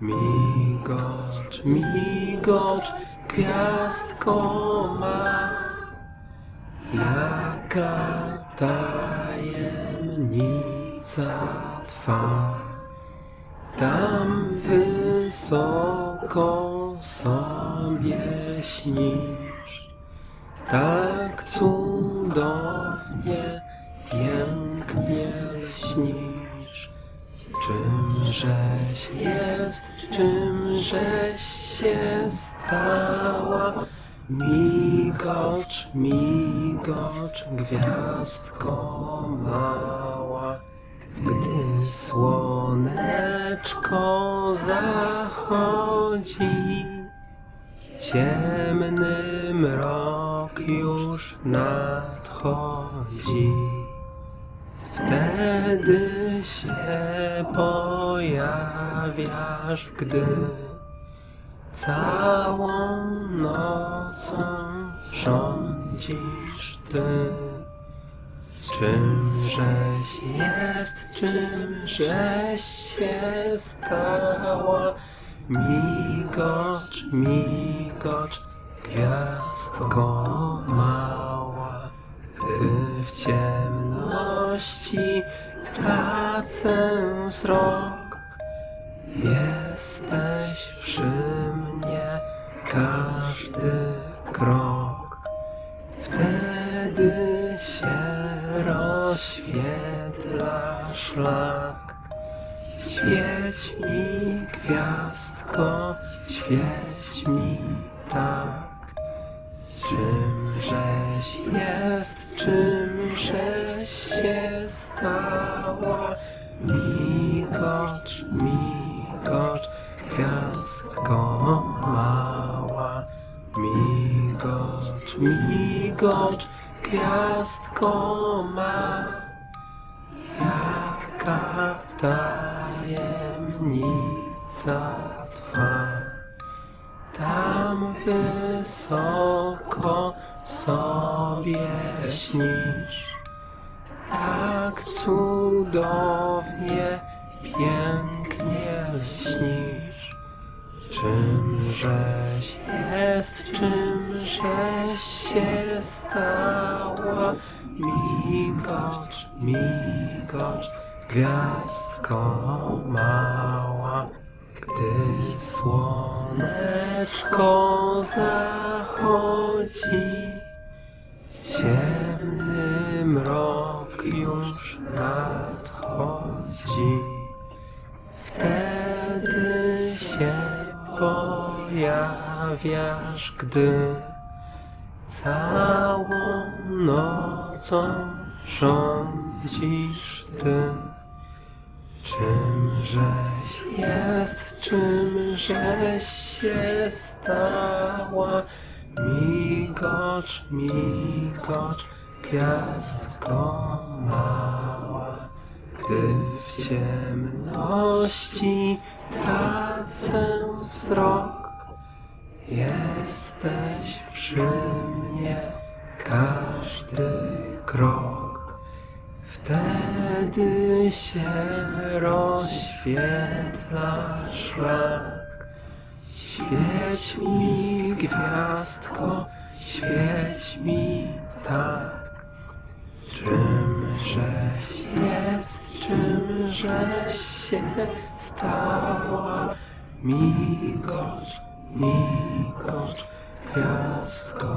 Migocz, migocz, gwiazdko ma. Jaka tajemnica trwa, tam wysoko sobie śnisz, tak cudownie, pięknie śnisz. Czymżeś jest, czymżeś się stała, migocz, migocz, gwiazdko mała. Gdy słoneczko zachodzi, ciemny mrok już nadchodzi. Wtedy się pojawiasz, gdy całą nocą rządzisz ty. Czymżeś jest, czymżeś się stała, migocz, migocz, gwiazdko mała. Gdy w ciemności tracę wzrok, jesteś przy każdy krok. Wtedy się rozświetla szlak. Świeć mi gwiazdko, świeć mi tak. Czymżeś jest, czymżeś się stała, migocz, migocz, gwiazdko Migocz, gwiazdko ma, jaka tajemnica trwa. Tam wysoko sobie śnisz, tak cudownie, pięknie. Czymżeś jest, czymżeś się stała, migocz, migocz, gwiazdko mała. Gdy słoneczko zachodzi, ciemny mrok już nadchodzi. Wtedy pojawiasz, gdy całą nocą rządzisz ty. Czymżeś jest, czymżeś się stała, migocz, migocz, gwiazdko mała. Gdy w ciemności tracę wzrok, jesteś przy mnie każdy krok. Wtedy się rozświetla szlak. Świeć mi gwiazdko, świeć mi tak. Czymżeś jest, czymżeś się stała, migocz, Nikot, gwiazdko,